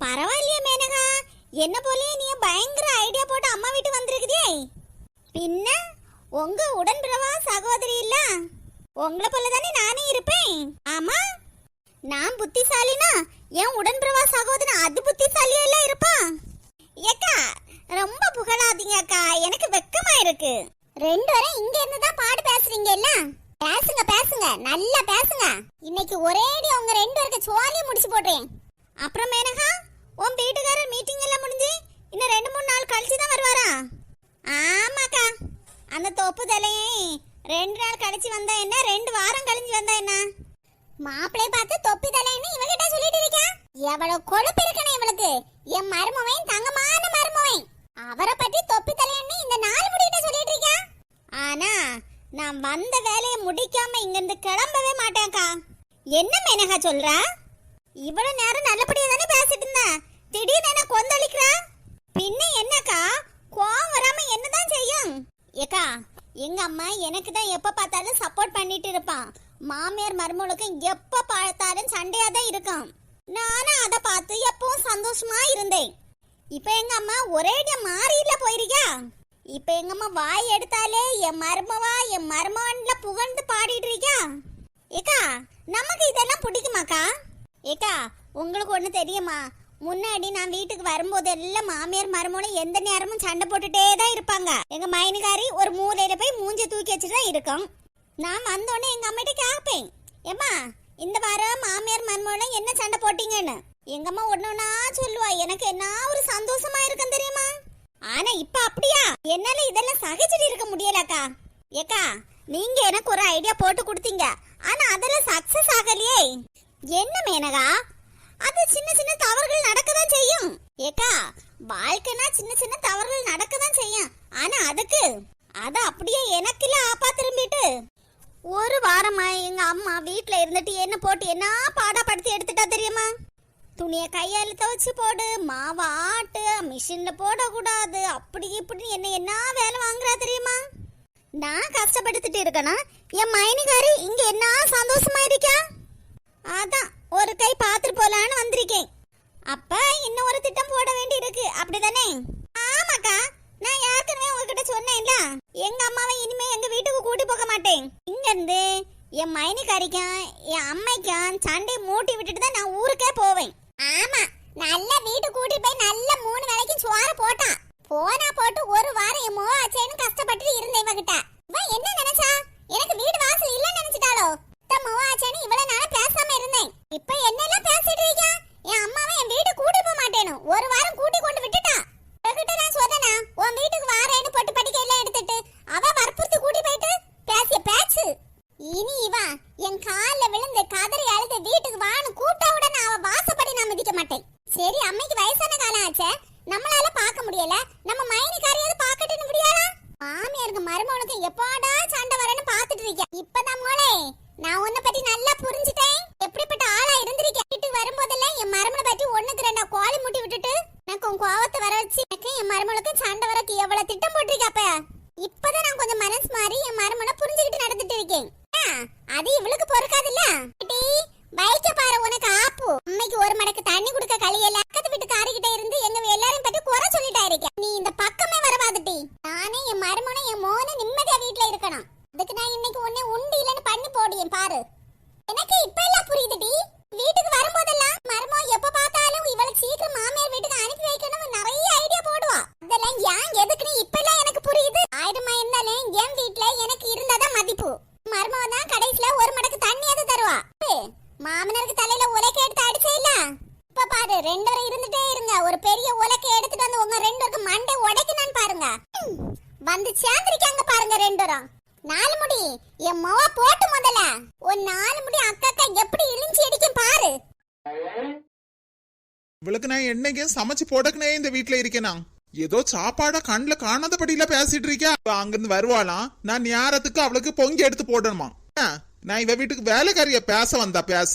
பரவாயில்லையே மேனகா. என்ன போலயே நீ பயங்கர ஐடியா போட்டு அம்மா வீட்டு வந்திருக்குதே பின்ன உங்க உடன்பிறவா சகோதரி இல்ல? உங்களை போல தானே நானே இருப்பேன். ஆமா நான் புத்திசாலினா என் உடன்பிறவா சகோதரன் அது புத்திசாலியா இல்ல இருப்பா? ஏக்கா ரொம்ப புகழாதீங்க அக்கா எனக்கு வெக்கமா இருக்கு ரெண்டு வரை இங்க இருந்து தான் பாடு பேசுறீங்க இல்ல? பேசுங்க பேசுங்க. நல்லா பேசுங்க. இன்னைக்கு ஒரேடி உங்க ரெண்டு பேருக்கு சோழியும் முடிச்சு போடுறேன் அப்புறம் மேனகா உன் வீட்டுக்காரர் மீட்டிங் எல்லாம் முடிஞ்சு இன்னும் ரெண்டு மூணு நாள் கழிச்சு தான் வருவாரா? ஆமாக்கா. அந்த தொப்பு தலையே ரெண்டு நாள் கழிச்சு வந்தா என்ன? ரெண்டு வாரம் கழிஞ்சு வந்தா என்ன? மாப்பிளைய பார்த்து தொப்பி தலைன்னு இவகிட்ட சொல்லிட்டு இருக்கா? எவ்வளவு கொழுப்பு இருக்கணும் இவளுக்கு. என் மருமவன் தங்கமான மருமவன். அவரை பத்தி தொப்பி தலைன்னு இந்த நாலு முடிகிட்ட சொல்லிட்டு இருக்கா? ஆனா நான் வந்த வேலையை முடிக்காம இங்கிருந்து கிளம்பவே மாட்டேன்க்கா. என்ன மேனகா சொல்ற? இவ்வளவு நேரம் நல்லபடியா தானே பேசிட்டு இருந்தேன் திடீர்னு என்ன கொந்தளிக்கிறா? பின்ன என்னக்கா? கோவம் வராம என்னதான் செய்யும்? ஏக்கா எங்க அம்மா எனக்கு தான் எப்ப பார்த்தாலும் சப்போர்ட் பண்ணிட்டு இருப்பான். மாமியார் மருமகளுக்கும் எப்ப பார்த்தாலும் சண்டையா தான் இருக்கும். நானும் அதை பார்த்து எப்பவும் சந்தோஷமா இருந்தேன். இப்ப எங்க அம்மா ஒரேடியா மாறியில போயிருக்கியா? இப்ப எங்க அம்மா வாய் எடுத்தாலே என் மருமவா என் மருமவன்ல புகழ்ந்து பாடிட்டு இருக்கா ஏக்கா நமக்கு இதெல்லாம் பிடிக்குமாக்கா? ஏக்கா உங்களுக்கு ஒண்ணு தெரியுமா? முன்னாடி நான் வீட்டுக்கு வரும்போது எல்லாம் மாமியார் மருமகளும் எந்த நேரமும் சண்டை போட்டுட்டே தான் இருப்பாங்க. எங்க மைனுகாரி ஒரு மூலையில போய் மூஞ்ச தூக்கி வச்சுட்டு தான் இருக்கும். நான் வந்தோடனே எங்க அம்மிட்ட கேட்பேன் ஏம்மா இந்த வாரம் மாமியார் மருமகளும் என்ன சண்டை போட்டீங்கன்னு? எங்க அம்மா ஒன்னொன்னா சொல்லுவா. எனக்கு என்ன ஒரு சந்தோஷமா இருக்கும் தெரியுமா? ஆனா இப்ப அப்படியா? என்னால இதெல்லாம் சகிச்சுட்டு இருக்க முடியலக்கா. ஏக்கா நீங்க எனக்கு ஒரு ஐடியா போட்டு கொடுத்தீங்க. ஆனா அதெல்லாம் சக்சஸ் ஆகலையே. என்ன மேனகா? அது சின்ன சின்ன தவறுகள் நடக்கதான் செய்யும். ஏக்கா வாழ்க்கைனா சின்ன சின்ன தவறுகள் நடக்கதான் செய்யும். ஆனா அதுக்கு அத அப்படியே எனக்குல ஆப்பா திரும்பிட்டு ஒரு வாரமா எங்க அம்மா வீட்ல இருந்துட்டு என்ன போட்டு என்ன பாடாப்படுத்தி எடுத்துட்டா தெரியுமா? துணியை கையால் துவைச்சு போடு. மாவை ஆட்டு மிஷினில் போடக்கூடாது. அப்படி இப்படி என்ன என்ன வேலை வாங்குறா தெரியுமா? நான் கஷ்டப்படுத்திட்டு இருக்கேனா? என் மைனிகாரி இங்க என்ன சந்தோஷமா இருக்கா? அதான் ஒரு கை பாத்துட்டு போலான்னு வந்திருக்கேன். அப்ப இன்னும் ஒரு திட்டம் போட வேண்டி இருக்கு. அப்படிதானே? ஆமாக்கா நான் ஏற்கனவே உங்ககிட்ட சொன்னேன்ல. எங்க அம்மாவை இனிமே எங்க வீட்டுக்கு கூட்டி போக மாட்டேன். இங்க இருந்து என் மைனிகாரிக்கும் என் அம்மைக்கும் சண்டை மூட்டி விட்டுட்டு தான் நான் ஊருக்கே போவேன். ஆமா நல்ல வீட்டு கூட்டி போய் நல்ல மூணு வேளைக்கு சோறு போட்டான். போனா போட்டு ஒரு வாரம் என் மோ ஆச்சேன்னு கஷ்டப்பட்டு இருந்தேன் இவகிட்ட. இவ என்ன நினைச்சா? எனக்கு வீடு வாசல் இல்லன்னு நினைச்சிட்டாளோ? மோ ஆச்சேன்னு இவ்வளவு நாளா பேசாம இருந்தேன். இப்ப என்னெல்லாம் பேசிட்டு இருக்கா? என் அம்மாவை என் வீடு கூட்டி போக மாட்டேனும் ஒரு வாரம் கூட்டி கொண்டு விட்டுட்டா? இவகிட்ட நான் சொன்னா உன் வீட்டுக்கு வாரேன்னு போட்டு படிக்க எல்லாம் எடுத்துட்டு அவ வற்புறுத்தி கூட்டி போயிட்டு பேசிய பேச்சு இனி இவ என் கால்ல விழுந்து கதறி அழுது வீட்டுக்கு வான்னு கூப்பிட்டா கூட நான் அவ வாசப்படி நான் மிதிக்க மாட்டேன் சரி அம்மைக்கு வயசான காலம் ஆச்சே நம்மளால பார்க்க முடியல நம்ம மைனிக்காரியாவது பார்க்கட்டுன்னு முடியாதா மாமியாருக்கு மருமகனுக்கு எப்போடா சண்டை வரேன்னு பார்த்துட்டு இருக்கேன் இப்பதான் மோளே நான் உன்னை பத்தி நல்லா புரிஞ்சுட்டேன் எப்படிப்பட்ட ஆளா இருந்திருக்கேன் வீட்டுக்கு வரும்போதெல்லாம் என் மருமனை பத்தி ஒண்ணுக்கு ரெண்டா கோழி முட்டி விட்டுட்டு எனக்கு உன் கோவத்தை வர வச்சு எனக்கு என் மருமகளுக்கு சண்டை வரக்கு எவ்வளவு திட்டம் போட்டிருக்கப்ப இப்பதான் நான் கொஞ்சம் மனசு மாறி என் மருமனை புரிஞ்சுக்கிட்டு நடந்துட்டு இருக்கேன். அது இவளுக்கு பொறுக்காதுல்ல? டி பைக்க பாரு உனக்கு ஆப்பு. அம்மைக்கு ஒரு மடக்கு தண்ணி கொடுக்க கழியல பக்கத்து வீட்டு காரிக்கிட்ட இருந்து எங்க எல்லாரையும் பத்தி குறை சொல்லிட்டா இருக்க நீ இந்த பக்கமே வரவாதுட்டி. நானே என் மருமனை என் மோன நிம்மதியா வீட்ல இருக்கணும். அதுக்கு நான் இன்னைக்கு உன்னை உண்டு இல்லைன்னு பண்ணி போடுவேன் பாரு. எனக்கு இப்ப எல்லாம் புரியுதுடி. வீட்டுக்கு வரும்போதெல்லாம் மருமோ எப்ப பார்த்தாலும் இவளுக்கு சீக்கிரம் மாமியார் வீட்டுக்கு அனுப்பி வைக்கணும் நிறைய ஐடியா போடுவா. அதெல்லாம் ஏன் எதுக்குன்னு இப்ப எல்லாம் எனக்கு புரியுது. ஆயிரமா இருந்தாலும் என் வீட்ல எனக்கு இருந்தாதான் மதிப்பு. மருமோ தான் கடைசியில ஒரு மடக்கு தண்ணியாவது தருவா. மாமனருக்கு மாமனாருக்கு தலையில உலக்க எடுத்து அடிச்சே இல்ல? இப்ப பாரு ரெண்டு வரை இருந்துட்டே இருங்க. ஒரு பெரிய உலக்க எடுத்துட்டு வந்து உங்க ரெண்டு மண்டை உடைக்கணும்னு பாருங்க. வந்து சேர்ந்திருக்காங்க பாருங்க ரெண்டு நாலு முடி. என் மவ போட்டு முதல்ல. ஒரு நாலு முடி அக்கா எப்படி இழிஞ்சி அடிக்கும் பாரு. இவளுக்கு நான் என்னைக்கு சமைச்சு போடக்குனே இந்த வீட்டுல இருக்கேனா? ஏதோ சாப்பாட கண்ணுல காணாதபடியில பேசிட்டு இருக்கா. அங்கிருந்து வருவாளாம் நான் நேரத்துக்கு அவளுக்கு பொங்கி எடுத்து போடணுமா? நான் இவ வீட்டுக்கு வேலைக்காரிய பேச வந்தா பேச.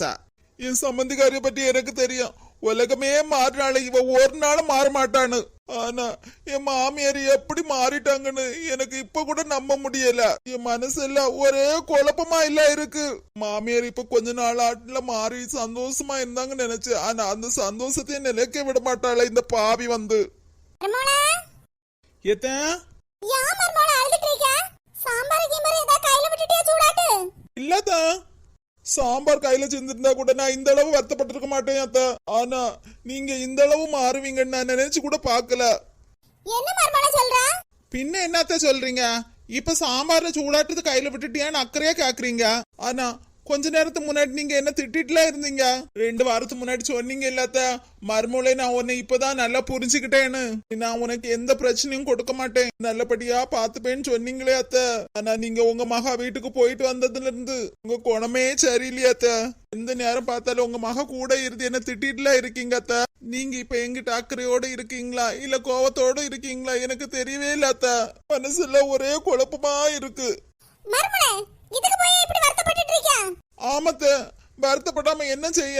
என் சம்பந்திக்காரிய பத்தி எனக்கு தெரியும். உலகமே மாறினால இவ ஒரு நாளும் மாற மாட்டான்னு. ஆனா என் மாமியார் எப்படி மாறிட்டாங்கன்னு எனக்கு இப்ப கூட நம்ப முடியல. என் மனசெல்லாம் ஒரே குழப்பமா இல்ல இருக்கு. மாமியார் இப்ப கொஞ்ச நாள் ஆட்டுல மாறி சந்தோஷமா இருந்தாங்கன்னு நினைச்சேன் ஆனா அந்த சந்தோஷத்தையும் நிலைக்க விட மாட்டாளே இந்த பாவி வந்து. இல்லதான் சாம்பார் கையில செஞ்சிருந்தா கூட நான் இந்த அளவு வருத்தப்பட்டிருக்க மாட்டேன் அத்த. ஆனா நீங்க இந்த அளவு மாறுவீங்கன்னு நான் நினைச்சு கூட பார்க்கல. என்ன சொல்றா? பின்ன என்னத்த சொல்றீங்க? இப்ப சாம்பார்ல சூடாட்டுறது கையில விட்டுட்டியான்னு அக்கறையா கேக்குறீங்க. ஆனா கொஞ்ச நேரத்துக்கு முன்னாடி நீங்க என்ன திட்டிட்டுலாம் இருந்தீங்க? ரெண்டு வாரத்துக்கு முன்னாடி சொன்னீங்க இல்லாத மறுமூலை நான் உன்னை இப்பதான் நல்லா புரிஞ்சுக்கிட்டேன்னு. நான் உனக்கு எந்த பிரச்சனையும் கொடுக்க மாட்டேன். நல்லபடியா பாத்துப்பேன்னு சொன்னீங்களே அத்த. ஆனா நீங்க உங்க மகா வீட்டுக்கு போயிட்டு வந்ததுல இருந்து உங்க குணமே சரியில்லையா அத்த. எந்த நேரம் பார்த்தாலும் உங்க மக கூட இருந்து என்ன திட்டிட்டுல இருக்கீங்க அத்த? நீங்க இப்ப எங்கிட்ட அக்கறையோட இருக்கீங்களா? இல்ல கோவத்தோட இருக்கீங்களா? எனக்கு தெரியவே இல்ல அத்த. மனசுல ஒரே குழப்பமா இருக்கு. மர்மோளே இதுக்கு போய் இப்படி வருத்தப்பட்டுட்டு இருக்க ஆமத்த வருத்தப்படாம என்ன செய்ய?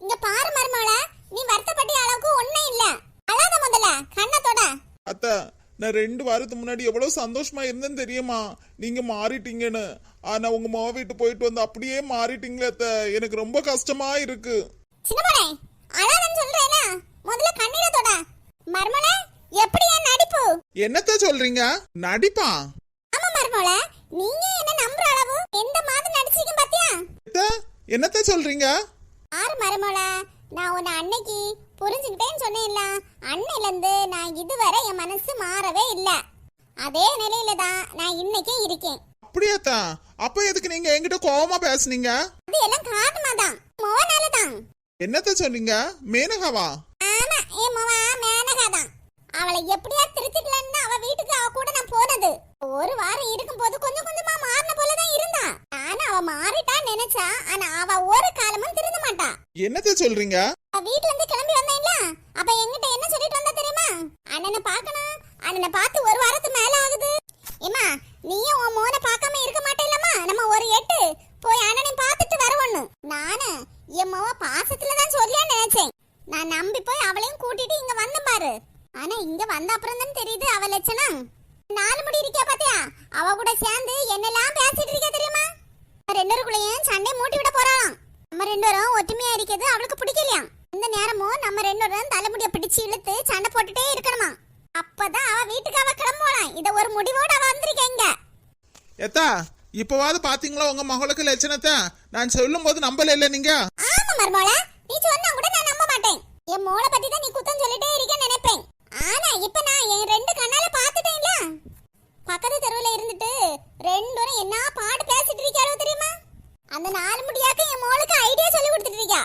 இங்க பாரு மர்மோளா நீ வருத்தப்பட்ட அளவுக்கு ஒண்ணும் இல்ல. அழாத முதல்ல கண்ணத்தோட அத்த நான் ரெண்டு வாரத்துக்கு முன்னாடி எவ்வளவு சந்தோஷமா இருந்தேன்னு தெரியுமா? நீங்க மாறிட்டீங்கன்னு. ஆனா உங்க மாவ வீட்டு போயிட்டு வந்து அப்படியே மாறிட்டீங்களே அத்த. எனக்கு ரொம்ப கஷ்டமா இருக்கு. சின்னமனே அழாதன்னு சொல்றேனா முதல்ல கண்ணீர தொட. மர்மோளே எப்படி என் நடிப்பு? என்னத்த சொல்றீங்க? நடிப்பா? ஆமா மர்மோளே நீங்க என்னத்த சொல்றீங்க? ஆறு மருமோளா நான் உன்னை அன்னைக்கு புரிஞ்சுக்கிட்டேன்னு சொன்னேன்ல. அன்னையில இருந்து நான் இதுவரை என் மனசு மாறவே இல்ல. அதே நிலையில தான் நான் இன்னைக்கு இருக்கேன். அப்படியாத்தா? அப்ப எதுக்கு நீங்க என்கிட்ட கோவமா பேசுனீங்க? அது எல்லாம் காரணமா தான் மோனால தான் என்னத்த சொன்னீங்க? மேனகாவா? ஆமா என் மோவா மேனகா தான் அவளை எப்படியா திருத்திக்கலன்னு அவ வீட்டுக்கு அவ கூட நான் போனது. ஒரு வாரம் இருக்கும்போது கொஞ்சம் கொஞ்சமா மாறின போல தான் இருந்தா. ஆனா அவ மாறிட்டான்னு நினைச்சா ஆனா அவ ஒரு காலமும் திருந்த மாட்டா. என்னத்த சொல்றீங்க? வீட்ல இருந்து கிளம்பி வந்தேன்ல. அப்ப என்கிட்ட என்ன சொல்லிட்டு வந்தா தெரியுமா? அண்ணனை பார்க்கணும். அண்ணனை பார்த்து ஒரு வாரத்துக்கு மேல ஆகுது ஏமா நீயும் உன் மோனை பார்க்காம இருக்க மாட்டேலம்மா நம்ம ஒரு எட்டு போய் அண்ணனை பார்த்துட்டு வரவொன்னு நானு என் மோவ பாசத்துல தான் சொல்லியா நினைச்சேன் நான் நம்பி போய் அவளையும் கூட்டிட்டு இங்க வந்தேன் பாரு ஆனா இங்க வந்த அப்புறம் தான் தெரியுது அவ லட்சணம் நாலு முடி இருக்கியா பாத்தியா அவ கூட சேர்ந்து என்னெல்லாம் பேசிட்டு இருக்கியா தெரியுமா பேருக்குள்ளேயும் சண்டை மூட்டி விட போறாளாம். நம்ம ரெண்டு பேரும் ஒற்றுமையா இருக்கிறது அவளுக்கு பிடிக்கலையாம் இந்த நேரமும் நம்ம ரெண்டு பேரும் தலைமுடிய பிடிச்சு இழுத்து சண்டை போட்டுட்டே இருக்கணுமா? அப்பதான் அவ வீட்டுக்கு அவ கிளம்புவாளாம். இத ஒரு முடிவோட அவ வந்திருக்கா இங்க. எத்தா இப்பவாவது பாத்தீங்களா உங்க மகளுக்கு லட்சணத்தை? நான் சொல்லும் போது நம்பல இல்ல நீங்க? ஆமா மர்மோளா நீ சொன்னா கூட நான் நம்ப மாட்டேன். என் மோளை பத்தி தான் நீ குத்தம் சொல்லிட்டே இருக்க நினைப்பேன். ஆனா இப்ப நான் என் ரெண்டு கண்ணால பாத்துட்டேன்ல பக்கத்து தெருவுல இருந்துட்டு ரெண்டு என்ன தெரியுமா அந்த நாலு முடியாக்க என் மோளுக்கு ஐடியா சொல்லி கொடுத்துட்டு இருக்கா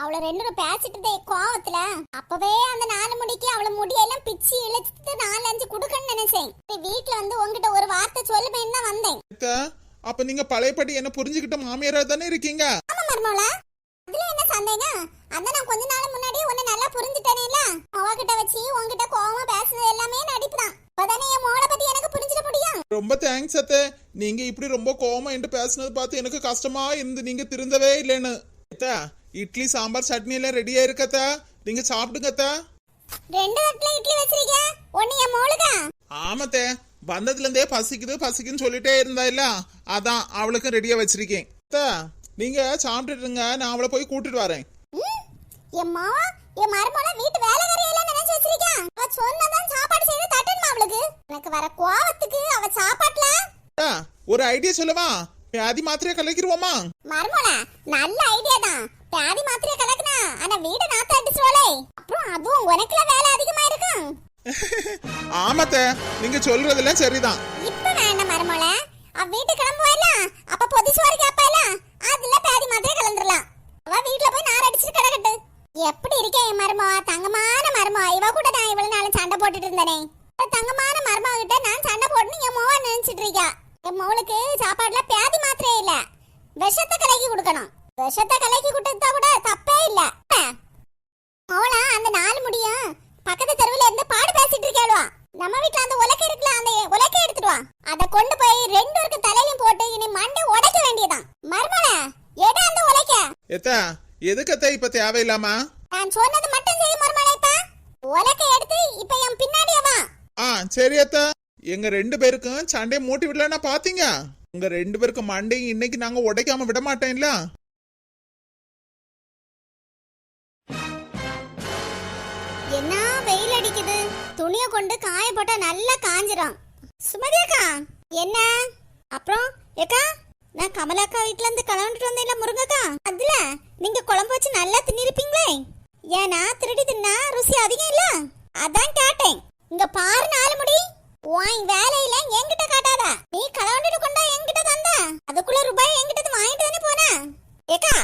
அவள ரெண்டு பேசிட்டு கோவத்துல. அப்பவே அந்த நாலு முடிக்கு அவள முடியெல்லாம் பிச்சு இழுத்து நாலு அஞ்சு குடுக்கன்னு நினைச்சேன். வீட்டுல வந்து உன்கிட்ட ஒரு வார்த்தை சொல்லுமேன்னு தான் வந்தேன். அப்ப நீங்க பழையபடி என்ன புரிஞ்சுக்கிட்ட மாமியாரா தானே இருக்கீங்க? ஆமா மர்மோளா அதுல என்ன சந்தேகம்? அதான் நான் கொஞ்ச நாள் முன்னாடி உன்னை நல்லா புரிஞ்சுட்டேனேல. அவகிட்ட வச்சு உன்கிட்ட கோவமா பேசுனது எல்லாமே நடிப்பு தான். இப்பதானே என் மோளை பத்தி எனக்கு புரிஞ்சிட முடியும்? ரொம்ப தேங்க்ஸ் அத்தை. நீங்க இப்படி ரொம்ப கோவமா என்று பேசுனது பார்த்து எனக்கு கஷ்டமா இருந்து நீங்க திருந்தவே இல்லைன்னு. அத்தா, இட்லி சாம்பார் சட்னி எல்லாம் ரெடியா இருக்கத்தா நீங்க சாப்பிடுங்க அத்தா. ரெண்டு தட்டுல இட்லி வச்சிருக்க ஒண்ணு என் மோளுக்கா ஆமாத்தே வந்ததுல இருந்தே பசிக்குது பசிக்குன்னு சொல்லிட்டே இருந்தா இல்ல? அதான் அவளுக்கும் ரெடியா வச்சிருக்கேன். அத்தா, நீங்க சாப்பிட்டுட்டு இருங்க. நான் அவளை போய் கூட்டிட்டு வரேன். என் மாவா? என் மருமோள வீட்டு வேலைக்காரி எல்லாம் நினைச்சு வச்சிருக்கா அவ சொன்னதான் சாப்பாடு செய்து தட்டணுமா அவளுக்கு? எனக்கு வர கோவத்துக்கு அவ சாப்பாட்டுல? ஒரு ஐடியா சொல்லவா? வியாதி மாத்திரையை கலக்கிடுவோமா? மருமோள நல்ல ஐடியா தான். பாதி மாத்திரைய கலக்குனா ஆனா வீடு நாத்த அடிச்சுவாளே அப்புறம் அதுவும் உனக்குல வேலை அதிகமா இருக்கும். ஆமாத்த நீங்க சொல்றதெல்லாம் சரிதான். இப்ப வேண்டாம் மருமோள. அவ வீட்டு கிளம்புவாயில அப்ப பொதி சோறு கேப்பாயில அதுல பாதி மாத்திரை கலந்துடலாம். அவ வீட்ல போய் நார் அடிச்சுட்டு கிடக்கட்டு. எப்படி இருக்கே என் மருமவா தங்கமான மருமவா இவ கூட நான் இவ்வளவு நாள் சண்டை போட்டுட்டு இருந்தேனே. தங்கமான மருமவ கிட்ட நான் சண்டை போட்டுன்னு என் மோவ நினைச்சிட்டு இருக்கா. என் மோளுக்கு சாப்பாடுல பாதி மாத்திரை இல்ல. விஷத்தை கலக்கி கொடுக்கணும். விஷத்தை கலக்கி கொடுத்தா கூட தப்பே இல்ல. மோளா அந்த நாலு முடியும். பக்கத்து தெருவுல இருந்து பாடு பேசிட்டு இருக்கேளுவா நம்ம வீட்ல அந்த உலக்கை இருக்குல்ல அந்த உலக்கை எடுத்துட்டு வா. அத கொண்டு போய் ரெண்டு பேருக்கு தலையிலும் போட்டு இனி மண்டை உடைக்க வேண்டியதான் மர்மல எடு அந்த உலக்க. எத்தா எதுக்கத்த இப்ப தேவையில்லாமா? நான் சொன்னது மட்டும் செய்ய மர்மல இப்ப. உலக்க எடுத்து இப்ப என் பின்னாடியே வா சரியாத்தா சரி எங்க ரெண்டு பேருக்கும் சண்டையை மூட்டி விடலன்னா பாத்தீங்க. உங்க ரெண்டு பேருக்கும் மண்டையும் இன்னைக்கு நாங்க உடைக்காம விட மாட்டேன்ல. என்ன வெயில் அடிக்குது? துணியை கொண்டு காய போட்டா நல்லா காஞ்சிரும். சுமதி அக்கா என்ன? அப்புறம் ஏக்கா நான் கமலாக்கா வீட்ல இருந்து கிளம்பிட்டு வந்தேன்ல முருங்கக்கா. அதுல நீங்க குழம்பு வச்சு நல்லா தின்னிருப்பீங்களே. ஏன்னா திருடி தின்னா ருசி அதிகம் இல்ல அதான் கேட்டேன் இங்க பாரு நாலு முடி உன் வேலையில என்கிட்ட காட்டாத நீ களவண்டிட்டு கொண்டா என்கிட்ட தந்த அதுக்குள்ள ரூபாய் என்கிட்ட இருந்து வாங்கிட்டு தானே போன ஏக்கா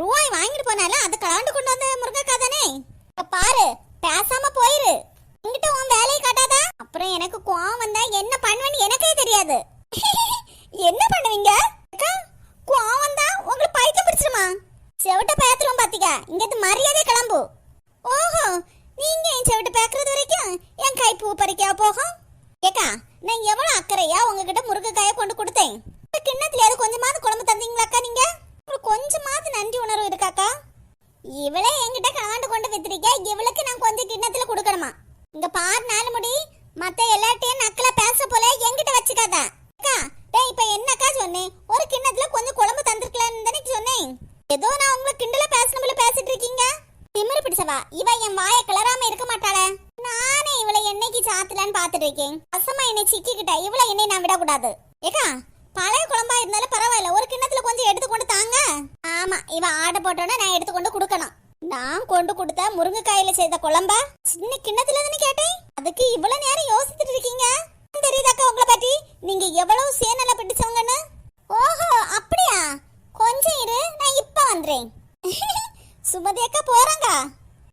ரூபாய் வாங்கிட்டு போனால அது களவண்டு கொண்டு வந்த முருங்கக்கா தானே இங்க பாரு பேசாம போயிரு என்கிட்ட உன் வேலையை காட்டாதா அப்புறம் எனக்கு கோவம் வந்தா என்ன பண்ணுவேன்னு எனக்கே தெரியாது. என்ன பண்ணுவீங்க? அக்கா, கோவம் வந்தா உங்களுக்கு பைத்தியம் பிடிச்சிருமா? செவிட்ட பேத்துருவோம் பாத்தீங்க இங்க மரியாதை கிளம்பு. ஓஹோ நீங்க என் செவிட்ட பேக்குறது வரைக்கும் என் கை பூ பறிக்கா போகும்? ஏக்கா நான் எவ்வளவு அக்கறையா உங்ககிட்ட முருங்கைக்காயை கொண்டு கொடுத்தேன்? இந்த கிண்ணத்துலயாவது கொஞ்சமாவது குழம்பு தந்தீங்களாக்கா நீங்க? உங்களுக்கு கொஞ்சமாவது நன்றி உணர்வு இருக்காக்கா இவளே என்கிட்ட கலாண்டு கொண்டு வித்துறீங்க இவளுக்கு நான் கொஞ்சம் கிண்ணத்துல கொடுக்கணுமா? இங்க பாரு நாலு முடி. மத்த எல்லார்ட்டையும் நக்கல பேச போல என்கிட்ட வச்சுக்காத. அக்கா டேய் இப்ப என்னக்கா சொன்னேன்? ஒரு கிண்ணத்துல கொஞ்சம் குழம்பு தந்திருக்கலாம்னு தானே சொன்னேன். ஏதோ நான் உங்களை கிண்டல பேசணும்ல பேசிட்டு இருக்கீங்க. திமிரு பிடிச்சவா? இவ என் வாயை கிளறாம இருக்க மாட்டாளே. நானே இவளை என்னைக்கு சாத்தலான்னு பாத்துட்டு இருக்கேன். அசமா என்னை சிக்கிக்கிட்ட இவளை என்னை நான் விடக்கூடாது. ஏக்கா பழைய குழம்பா இருந்தாலும் பரவாயில்ல. ஒரு கிண்ணத்துல கொஞ்சம் எடுத்துக்கொண்டு தாங்க. ஆமா இவ ஆடை போட்டோன்னா நான் எடுத்து கொண்டு கொடுக்கணும். நான் கொண்டு கொடுத்த முருங்கைக்காயில செய்த குழம்பா? சின்ன கிண்ணத்துல தானே கேட்டேன். அதுக்கு இவ்வளவு நேரம் யோசிச்சுட்டு இருக்கீங்க? தெரியுதாக்கா உங்களை பத்தி? நீங்க எவ்வளவு சேனல பிடிச்சவங்கன்னு ஓஹோ அப்படியா? கொஞ்சம் இரு நான் இப்ப வந்துறேன். சுமதி அக்கா போறாங்க.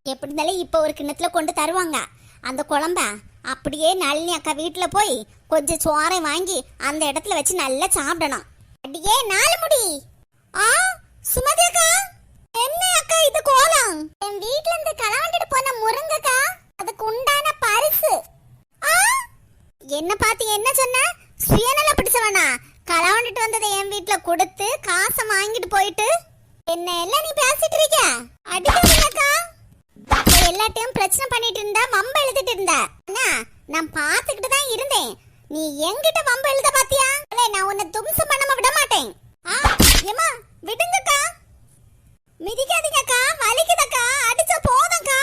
எப்படி இருந்தாலும் இப்ப ஒரு கிண்ணத்துல கொண்டு தருவாங்க. அந்த குழம்ப அப்படியே நளினி அக்கா வீட்டுல போய் கொஞ்சம் சோறை வாங்கி அந்த இடத்துல வச்சு நல்லா சாப்பிடணும். அப்படியே நாலு முடி. ஆ சுமதி அக்கா. இது கோலம். என் வீட்ல இருந்து களவாண்டிட்டு போன முருங்கக்கா அதுக்கு உண்டான பரிசு. ஆ? என்ன பாத்து என்ன சொன்ன? சுயநல பிடிச்சவனா? களவாண்டிட்டு வந்ததை என் வீட்ல கொடுத்து காசை வாங்கிட்டு போயிட்டு. என்ன எல்லாம் நீ பேசிட்டு இருக்க? அடிக்கா எல்லாத்தையும் பிரச்சனை பண்ணிட்டு இருந்தா வம்ப எழுதிட்டு இருந்த. அண்ணா நான் பாத்துக்கிட்டு தான் இருந்தேன். நீ என்கிட்ட வம்ப எழுத பாத்தியா? நான் உன்னை தும்சம் பண்ணாம விட மாட்டேன். ஆ ஏமா விடுங்கக்கா. மிதிக்காதீங்கக்கா வலிக்குதக்கா அடிச்ச போதக்கா